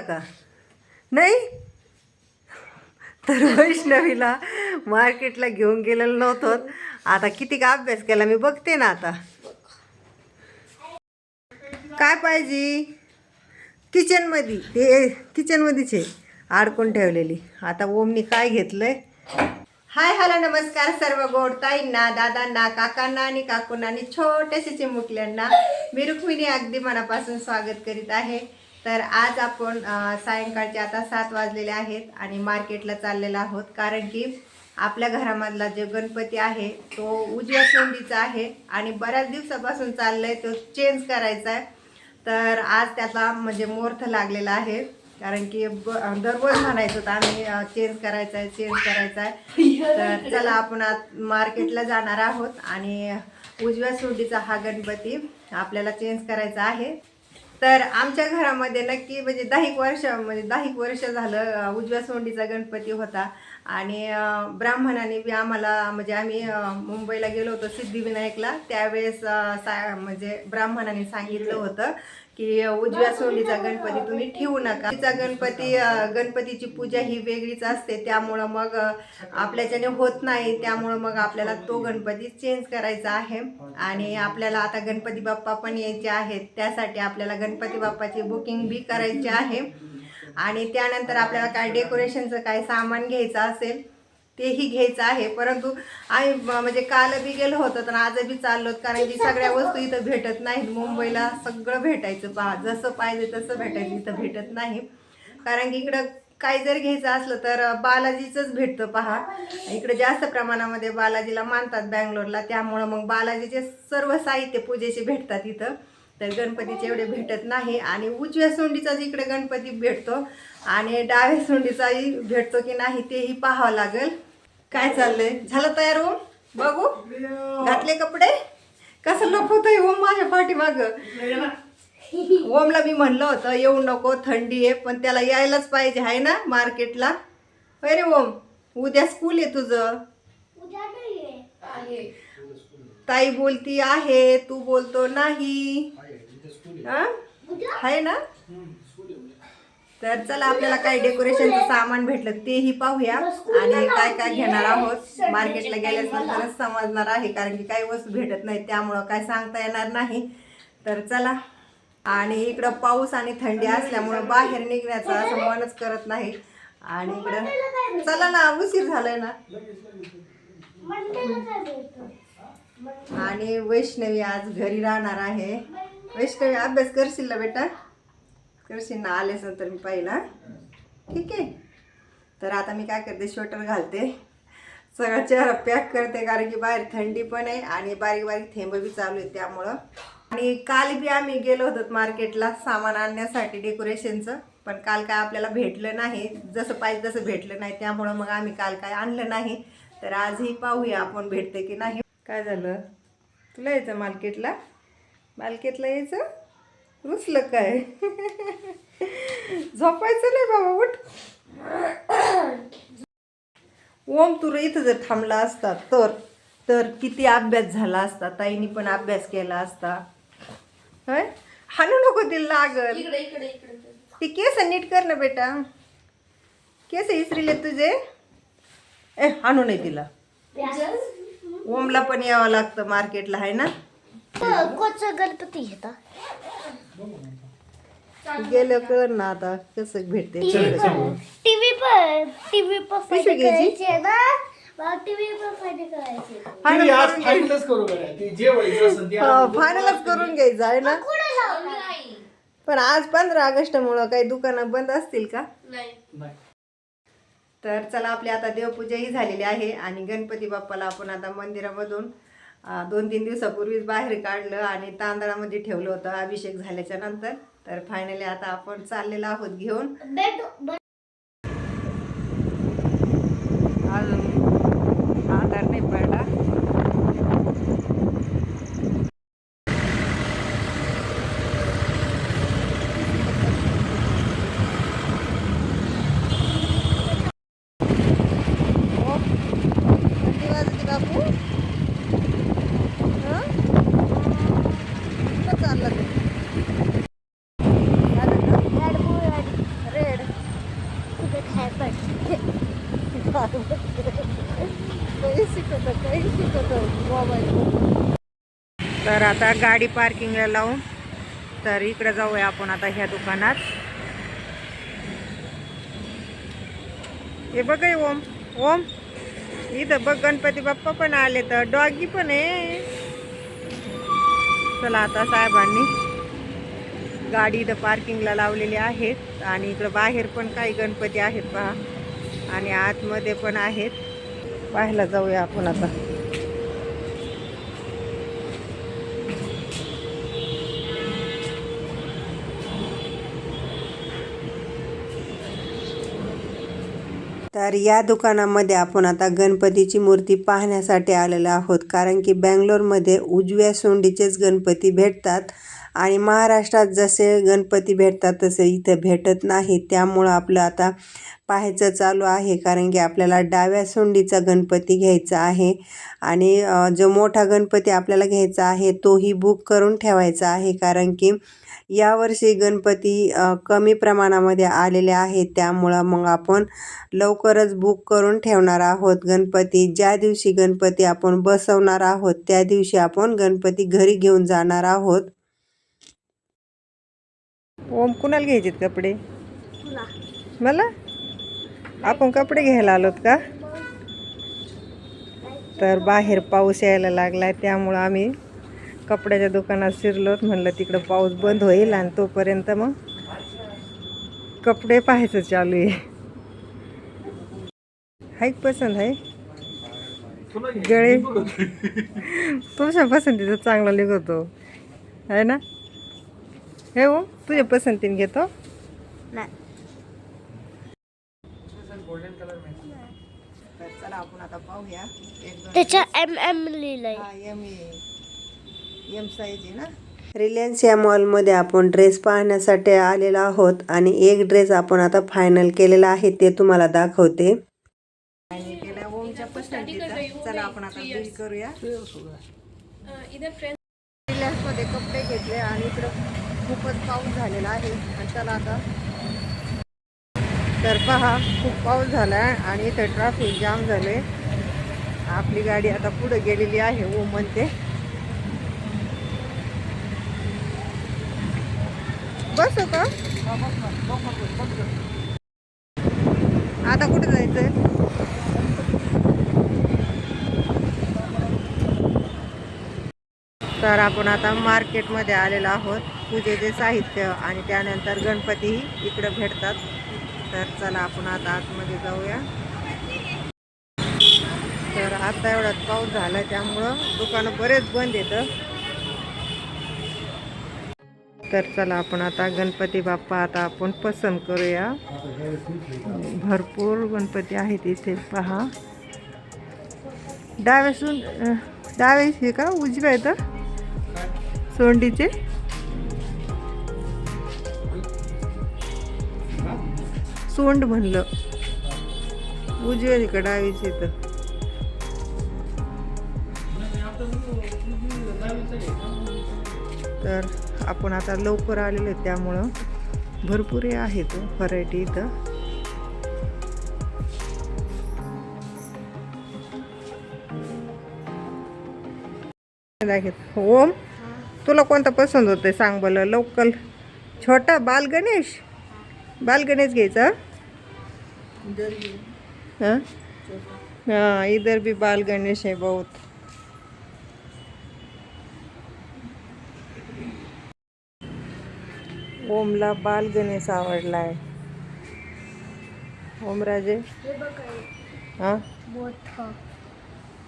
का? नाही? तर वैष्णवीला मार्केटला घेऊन गेलेलो नव्हतो. आता किती का अभ्यास केला? मी बघते ना आता. काय पाहिजे? किचनमध्ये ते किचनमध्येच आहे. अडकून ठेवलेली. आता ओमनी काय घेतलंय? हाय हॅलो नमस्कार सर्व गोड ताईंना दादांना काकांना आणि काकूंना आणि छोट्याशा चिमुकल्यांना मी रुक्मिणी अगदी मनापासून स्वागत करीत आहे. तर आज आपण सायंकाळचे आता सात वाजलेले आहेत आणि मार्केटला चाललेलो आहोत. कारण की आपल्या घरामधला जो गणपती आहे तो उजव्या सोंडीचा आहे आणि बऱ्याच दिवसापासून चाललंय तो चेंज करायचा आहे. तर आज त्याचा म्हणजे मोर्थ लागलेला आहे. कारण की ब- दररोज म्हणायचो होतं आम्ही चेंज करायचा आहे चेंज करायचा आहे. तर चला आपण आज मार्केटला जाणार आहोत आणि उजव्या सोंडीचा हा गणपती आपल्याला चेंज करायचा आहे. तर आमच्या घरामध्ये नक्की म्हणजे दहा एक वर्ष म्हणजे दहा एक वर्ष झालं उजव्या सोंडीचा गणपती होता. आणि ब्राह्मणाने बी आम्हाला म्हणजे आम्ही मुंबईला गेलो होतो सिद्धिविनायकला. त्यावेळेस सा म्हणजे ब्राह्मणाने सांगितलं होतं. की उजव्या सोंडीचा गणपती तुम्ही ठेवू नका. तिचा गणपती गणपतीची पूजा ही वेगळीच असते. त्यामुळं मग आपल्याच्याने होत नाही. त्यामुळं मग आपल्याला तो गणपती चेंज करायचा आहे. आणि आपल्याला आता गणपती बाप्पा पण यायचे आहेत. त्यासाठी आपल्याला गणपती बाप्पाची बुकिंग बी करायची आहे. आणि त्यानंतर आपल्याला काय डेकोरेशनचं काय सामान घ्यायचं असेल तेही घ्यायचं आहे. परंतु आम्ही म्हणजे काल बी गेलो होतो तर आज बी चाललो कारण की सगळ्या वस्तू इथं भेटत नाहीत. मुंबईला सगळं भेटायचं. पहा जसं पाहिजे तसं भेटायचं. इथं भेटत नाही. कारण की इकडं काही जर घ्यायचं असलं तर बालाजीचंच भेटतं पहा. इकडे जास्त प्रमाणामध्ये बालाजीला मानतात बँगलोरला. त्यामुळं मग बालाजीचे सर्व साहित्य पूजेचे भेटतात इथं. तर गणपतीचे एवढे भेटत नाही आणि उजव्या सोंडीचाच इकडे गणपती भेटतो आणि डाव्या सोंडीचाही भेटतो की नाही तेही पाहावं लागेल. काय चाललंय? झालं तयार ओम बघू. घातले कपडे? कसं लपवतोय ओम माझ्या पाठीमाग? ओमला मी म्हणलं होतं येऊ नको थंडी आहे पण त्याला यायलाच पाहिजे आहे ना मार्केटला? होय रे ओम उद्या स्कूल आहे तुझं. ताई बोलती आहे तू बोलतो नाही. हा? आहे ना? तर चला आपल्याला काय डेकोरेशनचं सामान भेटलं तेही पाहूया. आणि काय काय घेणार आहोत? मार्केटला गेल्यानंतरच समजणार आहे कारण की काही वस्तू भेटत नाही त्यामुळं काय सांगता येणार नाही. तर चला आणि इकडं पाऊस आणि थंडी असल्यामुळं बाहेर निघण्याचं असं मनच करत नाही. आणि इकडं चला ना उशीर झालाय ना? आणि वैष्णवी आज घरी राहणार आहे. वैष्णवी अभ्यास करशील ना बेटा करशील ना आलेस नंतर मी पाहिला ठीक आहे तर आता मी काय करते स्वेटर घालते सगळा चेहरा पॅक करते कारण की बाहेर थंडी पण आहे आणि बारीक बारीक थेंब बी चालू आहे त्यामुळं आणि काल बी आम्ही गेलो होतो मार्केटला सामान आणण्यासाठी डेकोरेशनचं पण काल काय आपल्याला भेटलं नाही जसं पाहिजे तसं भेटलं नाही त्यामुळं मग आम्ही काल काय आणलं नाही तर आजही पाहूया आपण भेटते की नाही काय झालं तुला यायचं मार्केटला मार्केटला यायचं? रुसलं काय? झोपायचं नाही बाबा उठ. ओम तुला इथं जर थांबला असता तर तर किती अभ्यास झाला असता ताईनी पण अभ्यास केला असता. होय? हाणू नको तिला लागल. ती केस नीट कर ना बेटा. केस इसरीले तुझे. ए हाणू नाही तिला. ओमला पण यावं लागतं मार्केटला आहे ना? गणपती घेता? गेलं कळ ना आता कसं भेटते. टीव्ही पण टीव्ही पण फायदे ना? मला टीव्ही पण फायदे करायचे. ती आज फायनलच करू गड्या. ती जे व्हायचं असेल ते आज फायनलच करून घ्यायचं आहे ना? कुठे लावणार नाही पण आज पंधरा ऑगस्ट मुळे काही दुकानं बंद असतील का? नाही. नाही. तर चला आपली आता देवपूजाही झालेली आहे आणि गणपती बाप्पाला आपण आता मंदिरामधून दोन तीन दिवसापूर्वीच बाहेर काढलं आणि तांदळामध्ये ठेवलं होतं अभिषेक झाल्याच्यानंतर. तर फायनली आता आपण चाललेलो आहोत घेऊन बेड अजून आधार नाही पडला हो. किती वाजले बापू हं? कुठं चालला ते? झालं का? रेड काही शिकवतो काही शिकवतो मोबाईल तर आता गाडी पार्किंगला लावून तर इकडे जाऊया आपण आता ह्या दुकानात. हे बघ ओम. ओम. इथं बघ गणपती बाप्पा पण आले तर. डॉगी पण आहे. चला आता साहेबांनी गाडी इथं पार्किंगला लावलेली आहेत आणि इकडं बाहेर पण काही गणपती आहेत पहा. आणि आतमध्ये पण आहेत. पाहायला जाऊया आपण आता. तर या दुकानामध्ये आपण आता गणपतीची मूर्ती पाहण्यासाठी आलेलो आहोत. कारण की बँगलोरमध्ये उजव्या सोंडीचेच गणपती भेटतात आणि महाराष्ट्रात जसे गणपती भेटतात तसे इथं भेटत नाही. त्यामुळं आपलं आता पाहायचं चालू आहे. कारण की आपल्याला डाव्या सोंडीचा गणपती घ्यायचा आहे आणि जो मोठा गणपती आपल्याला घ्यायचा आहे तोही बुक करून ठेवायचा आहे. कारण की यावर्षी गणपती कमी प्रमाणामध्ये आलेले आहेत. त्यामुळं मग आपण लवकरच बुक करून ठेवणार आहोत गणपती. ज्या दिवशी गणपती आपण बसवणार आहोत त्या दिवशी आपण गणपती घरी घेऊन जाणार आहोत. ओम कुणाला घ्यायचे कपडे? मला? आपण कपडे घ्यायला आलोत का? तर बाहेर पाऊस यायला लागलाय त्यामुळं आम्ही कपड्याच्या दुकानात शिरलोत म्हणलं तिकडं पाऊस बंद होईल आणि तोपर्यंत मग कपडे पाहायचं चालू आहे. हाय पसंत आहे. गळे. तुमच्या पसंतीचा चांगला निघतो. आहे ना? हे हो तुझ्या पसंतीने घेतो. गोल्डन कलर में तर चला आपण आता पाहूया. एक दोन त्याच्या एम एम लिहिलंय. एम साईज आहे ना? रिलायन्स या मॉलमध्ये आपण ड्रेस पाहण्यासाठी आलेलो आहोत आणि एक ड्रेस आपण आता फायनल केलेला आहे ते तुम्हाला दाखवते. ओमच्या पसंतीचा. चला आपण आता बिल करूया. रिलायन्समध्ये कपडे घेतले आणि इकडं खूपच पाऊस झालेला आहे. आणि चला आता. तर पहा खूप पाऊस झाला आहे आणि इथं ट्रॅफिक जाम झाले आपली गाडी आता पुढे गेलेली आहे ओम म्हणते बस का आता कुठे जायचंय? तर आपण आता मार्केटमध्ये आलेलो आहोत. पूजेचे साहित्य आणि त्यानंतर गणपतीही इकडं भेटतात. तर चला आपण आता आतमध्ये जाऊया. तर आता एवढाच पाऊस झाला त्यामुळं दुकानं बरेच बंद येतं तर चला आपण आता गणपती बाप्पा आता आपण पसंत करूया. भरपूर गणपती आहेत इथे पहा. डाव्यासून अं, डाव्याशी का उजव्या तर सोंडीचे? सोंड म्हणलं. उजव्या का डावीचे तर तर आपण आता लवकर आलेलो आहे त्यामुळं भरपूर आहेत व्हरायटी इथं. ओम तुला कोणता पसंत होतं सांग बरं लोकल छोटा बाल गणेश? बाल गणेश घ्यायचा हां? हाँ? इधर भी बाल गणेश है बहुत. ओमला बाल गणेश आवडला आहे ओमराजे हां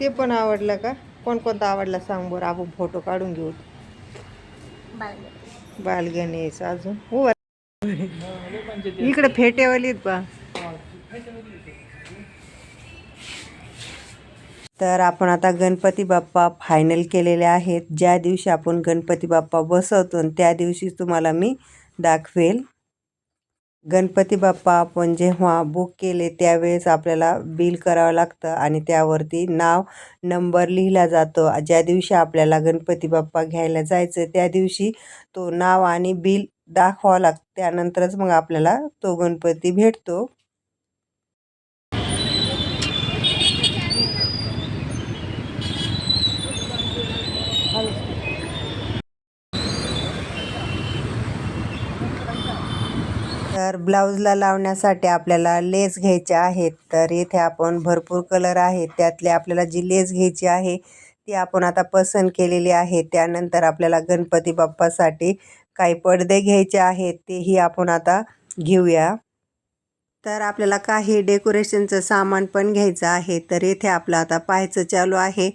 ते पण आवडलं का? कोणकोणता आवडला सांग बरं आपण फोटो काढून घेऊ. बाल गणेश. अजून? हो. इकडे फेटेवालीत बा. तर आपण आता गणपती बाप्पा फायनल केलेले आहेत. ज्या दिवशी आपण गणपती बाप्पा बसवतो त्या दिवशी तुम्हाला मी दाखवेल. गणपती बाप्पा आपण जेव्हा बुक केले त्यावेळेस आपल्याला बिल करावं लागतं आणि त्यावरती नाव नंबर लिहिला जातो. ज्या दिवशी आपल्याला गणपती बाप्पा घ्यायला जायचं त्या दिवशी तो नाव आणि बिल दाखवावं लागतं. त्यानंतरच मग आपल्याला तो गणपती भेटतो. तर ब्लाऊजला लावण्यासाठी आपल्याला लेस घ्यायचे आहेत. तर इथे आपण भरपूर कलर आहेत. त्यातले आपल्याला जी लेस घ्यायची आहे ती आपण आता पसंत केलेली आहे. त्यानंतर आपल्याला गणपती बाप्पासाठी काही पडदे घ्यायचे आहेत. तेही आपण आता घेऊया. तर आपल्याला काही डेकोरेशनचं सामान पण घ्यायचं आहे. तर इथे आपलं आता पाहायचं चालू आहे.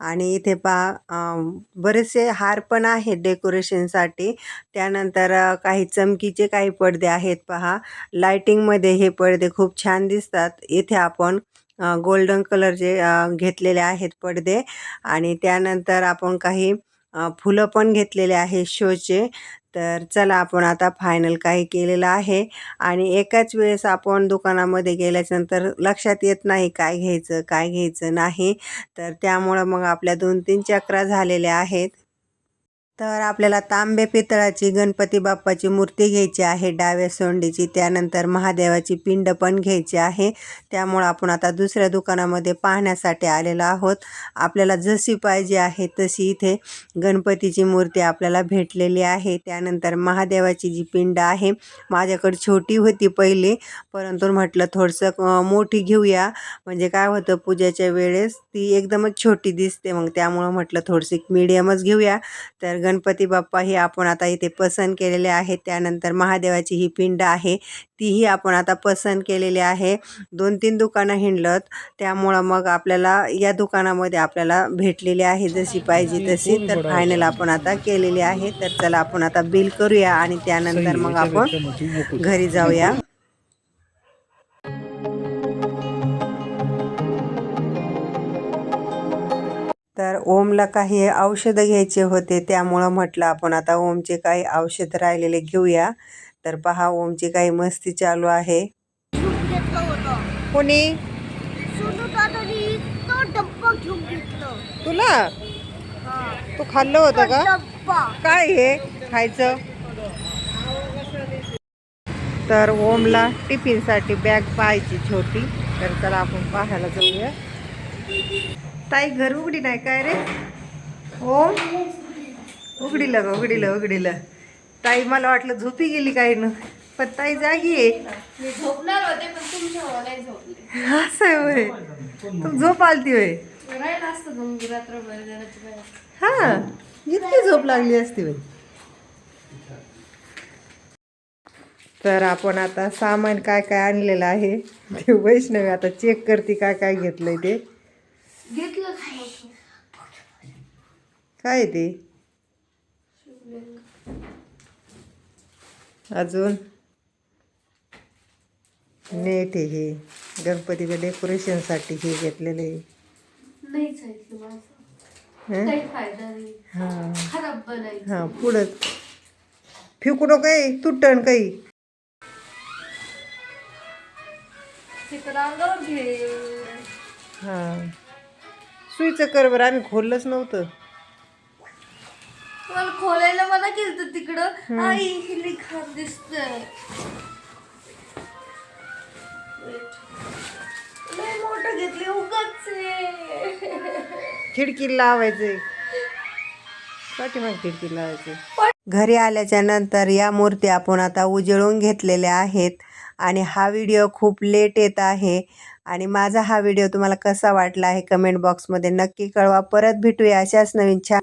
आणि इथे पहा बरेचसे हार पण आहेत डेकोरेशनसाठी त्यानंतर काही चमकीचे काही पडदे आहेत पहा. लायटिंगमध्ये हे पडदे खूप छान दिसतात. इथे आपण गोल्डन कलरचे घेतलेले आहेत पडदे. आणि त्यानंतर आपण काही फुलं पण घेतलेले आहे शोचे. तर चला आपण आता फायनल काही केलेलं आहे. आणि एकाच वेळेस आपण दुकानामध्ये गेल्याच्यानंतर लक्षात येत नाही काय घ्यायचं काय घ्यायचं नाही. तर त्यामुळं मग आपल्या दोन तीन चक्रा झालेल्या आहेत. तर आपल्याला तांबे पितळाची गणपती बाप्पाची मूर्ती घ्यायची आहे डाव्या सोंडीची त्यानंतर महादेवाची पिंड पण घ्यायची आहे. त्यामुळं आपण आता दुसऱ्या दुकानामध्ये पाहण्यासाठी आलेलो आहोत. आपल्याला जशी पाहिजे आहे तशी इथे गणपतीची मूर्ती आपल्याला भेटलेली आहे. त्यानंतर महादेवाची जी पिंड आहे माझ्याकडे छोटी होती पहिली परंतु म्हटलं थोडंसं मोठी घेऊया. म्हणजे काय होतं पूजेच्या वेळेस ती एकदमच छोटी दिसते. मग त्यामुळं म्हटलं थोडीशी मीडियमच घेऊया. तर गणपती बाप्पा ही आपण आता इथे पसंत केलेले आहे त्यानंतर महादेवाची ही पिंड आहे. तीही आपण आता पसंत केलेली आहे. दोन तीन दुकानं हिंडलत. त्यामुळं मग आपल्याला या दुकानामध्ये आपल्याला भेटलेली आहे. जशी पाहिजे तशी तर फायनल आपण आता केलेली आहे. तर चला आपण आता बिल करूया आणि त्यानंतर मग आपण घरी जाऊया. तर ओमला काही औषधं घ्यायचे होते त्यामुळं म्हटलं आपण आता ओमचे काही औषध राहिलेले घेऊया. तर पहा ओमची काही मस्ती चालू आहे. कोणी? तुला? हा तू खाल्लं होतं का? डब्बा. काय हे? खायचं? तर ओमला टिफिनसाठी बॅग पाहायची छोटी तर चला आपण पाहायला जाऊया. ताई घर उघडी नाही काय रे? ओम उघडीलं ग उघडीलं उघडीलं. ताई मला वाटलं झोपी गेली काही न. पण ताई जागी आहे. मी झोपणार होते पण तुमच्यामुळे नाही झोपले. असं आहे होय. तू झोप आलती होय. हा इतकी झोप लागली असती बाई तर आपण आता सामान काय काय आणलेलं आहे ते वैष्णवी आता चेक करते काय काय घेतलंय ते. काय ते? अजून? नेट हे. गणपतीच्या डेकोरेशनसाठी हे घेतलेले आहे. हं? हा. हा पुढं. फेकू नको काही. तुटण काही हा. सुईचं कर बरं आम्ही खोललंच नव्हतं. मला खोलायला मना केलं तिकडं. आई ही लिखाण दिसतंय. लय मोठं घेतले उगाच खिडकी लावायचे पाठीमाग खिडकी लावायचे घरी आल्याच्यानंतर या मूर्ती आपण आता उजळून घेतलेल्या आहेत. आणि हा व्हिडिओ खूप लेट येत आहे. आणि माझा हा व्हिडिओ तुम्हाला कसा वाटला आहे कमेंट बॉक्समध्ये नक्की कळवा. परत भेटूया अशाच नवीन छान